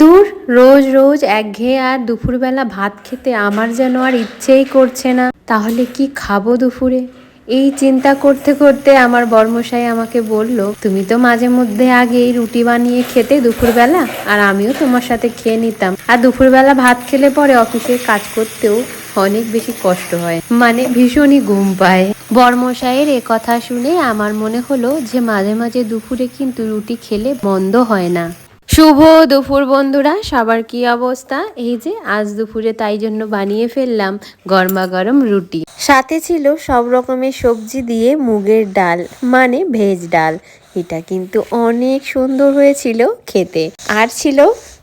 দূর, রোজ রোজ একঘেয়ে আর দুপুরবেলা ভাত খেতে আমার যেন আর ইচ্ছেই করছে না। তাহলে কি খাব দুপুরে? এই চিন্তা করতে করতে আমার বর্মশাই আমাকে বলল, তুমি তো মাঝে মধ্যে আগেই রুটি বানিয়ে খেতে দুপুরবেলা, আর আমিও তোমার সাথে খেয়ে নিতাম। আর দুপুরবেলা ভাত খেলে পরে অফিসে কাজ করতেও অনেক বেশি কষ্ট হয়। মানে ভীষণই ঘুম পায়। বর্মশাইয়ের এ কথা শুনে আমার মনে হলো যে মাঝে মাঝে দুপুরে কিন্তু রুটি খেলে বন্ধ হয় না। শুভ দুপুর বন্ধুরা, সবার কি অবস্থা? এই যে আজ দুপুরে তাই জন্য বানিয়ে ফেললাম গরমা গরম রুটি। সাথে ছিল সব রকমের সবজি দিয়ে মুগের ডাল মানে ভেজ ডাল। এটা কিন্তু অনেক সুন্দর হয়েছিল খেতে। আর ছিল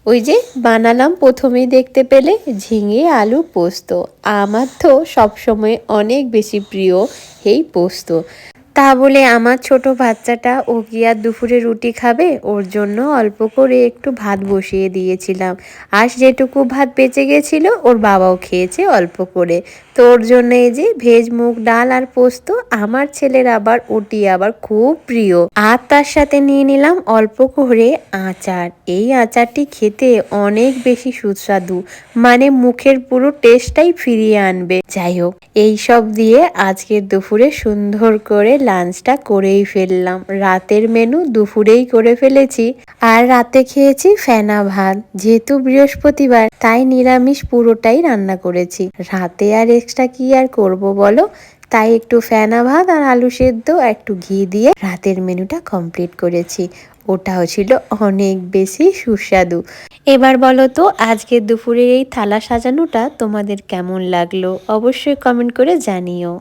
ওই যে বানালাম প্রথমেই দেখতে পেলে ঝিঙে আলু পোস্ত। আমার তো সবসময় অনেক বেশি প্রিয় এই পোস্ত। তা বলে আমার ছোট বাচ্চাটা ও কি আর দুপুরে রুটি খাবে, ওর জন্য অল্প করে একটু ভাত বসিয়ে দিয়েছিলাম। আর যেটুকু ভাত বেঁচে গেছিল, ওর বাবাও খেয়েছে অল্প করে। তো ওর জন্য এই যে ভেজ মুগ ডাল আর পোস্ত, আমার ছেলের আবার ওটি আবার খুব প্রিয়। আর তার সাথে নিয়ে নিলাম অল্প করে আচার। এই আচারটি খেতে অনেক বেশি সুস্বাদু মানে মুখের পুরো টেস্টটাই ফিরিয়ে আনবে। যাই হোক, এই সব দিয়ে আজকের দুপুরে সুন্দর করে লাঞ্চটা করেই ফেললাম। রাতের মেনু দুপুরেই করে ফেলেছি। আর রাতে খেয়েছি ফেনা ভাত, যেহেতু বৃহস্পতিবার, তাই নিরামিষ পুরোটাই রান্না করেছি। রাতে আর এক্সট্রা কি আর করব বলো? তাই একটু ফেনা ভাত আর আলু সেদ্ধ, একটু ঘি দিয়ে রাতের মেনুটা কমপ্লিট করেছি। ওটাও ছিল অনেক বেশি সুস্বাদু। এবার বলো তো, আজকে দুপুরের এই থালা সাজানোটা তোমাদের কেমন লাগল? অবশ্যই কমেন্ট করে জানিও।